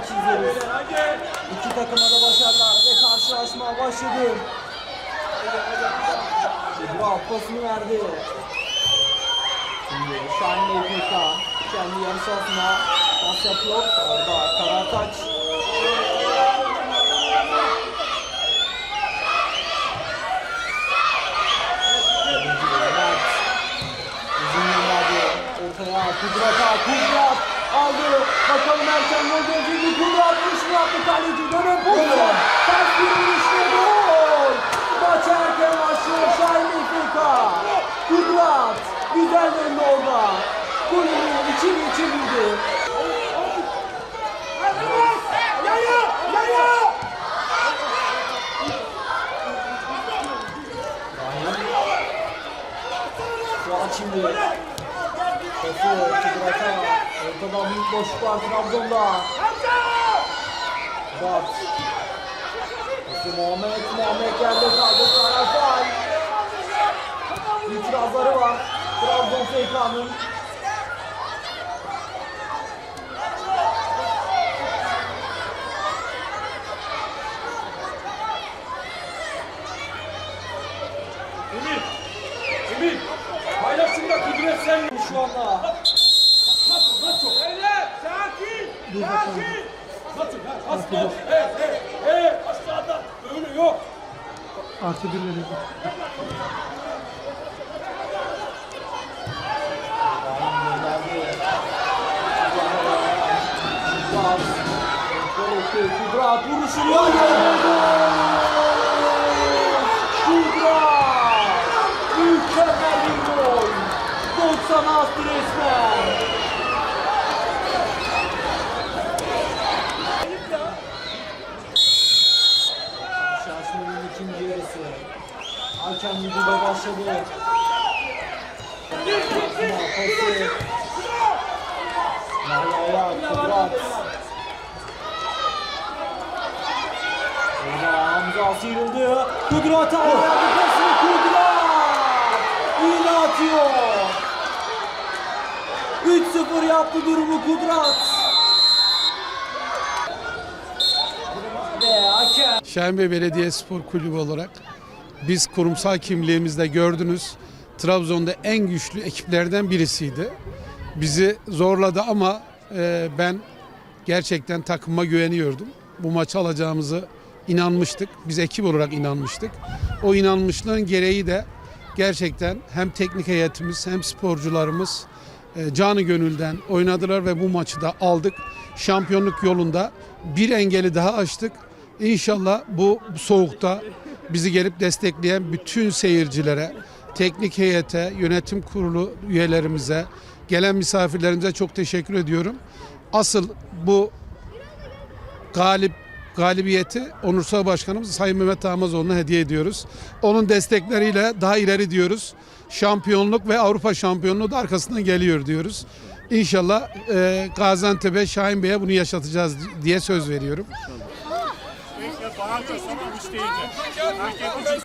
maç izliyoruz. İki takıma da başarılar ve karşılaşma başladı. Burak pasını verdi. Şimdi Şahin İPK kendi yarı sahasına pas yapıyor. Orada Karataç. Kudrat'a. Kudrat aldı. Bakalım erken mi? Kudrat vuruş yaptı kaleci. Dönem pozisyon. Ters bir vuruş ve gol. Maç erken başlıyor. Şahin İPK. Kudrat. Güzel döndü orada. Golünü içeri çevirdi. Fuat şimdi. Topu Kudrat'a. Ortada büyük boşluk var Trabzon'da. Fuat. Topu Muhammed. Muhammed yerde kaldı. Karafal. İtirazları var. Trabzon FK'nın. Emin! Emin! Paylaşın da kudret sen Şu anda. Nasıl? Nasıl? Beyler! Sakin! Sakin! Nasıl? Ha, bas! Hey hey hey! Aşağıda! Öyle yok! Artı. Kudrat vuruşunu 90 astı resmen. Şaşmanın ikinci yarısı. Hakem müdürle başladı. Asma pası. Yahya Kudrat. Orada Hamza sıyrıldı. Kudrat aldı. Pasını Kudrat. Yine atıyor. 3-0 yaptı durumu Kudrat. Şahinbey Belediyespor Kulübü olarak biz kurumsal kimliğimizde gördünüz. Trabzon'da en güçlü ekiplerden birisiydi. Bizi zorladı ama e, ben gerçekten takıma güveniyordum. Bu maçı alacağımızı inanmıştık. Biz ekip olarak inanmıştık. O inanmışlığın gereği de gerçekten hem teknik heyetimiz hem sporcularımız canı gönülden oynadılar ve bu maçı da aldık. Şampiyonluk yolunda bir engeli daha aştık. İnşallah bu soğukta bizi gelip destekleyen bütün seyircilere, teknik heyete, yönetim kurulu üyelerimize, gelen misafirlerimize çok teşekkür ediyorum. Asıl bu galip galibiyeti Onursal Başkanımız Sayın Mehmet Damazoğlu'na hediye ediyoruz. Onun destekleriyle daha ileri diyoruz. Şampiyonluk ve Avrupa şampiyonluğu da arkasından geliyor diyoruz. İnşallah e, Gaziantep'e, Şahin Bey'e bunu yaşatacağız diye söz veriyorum.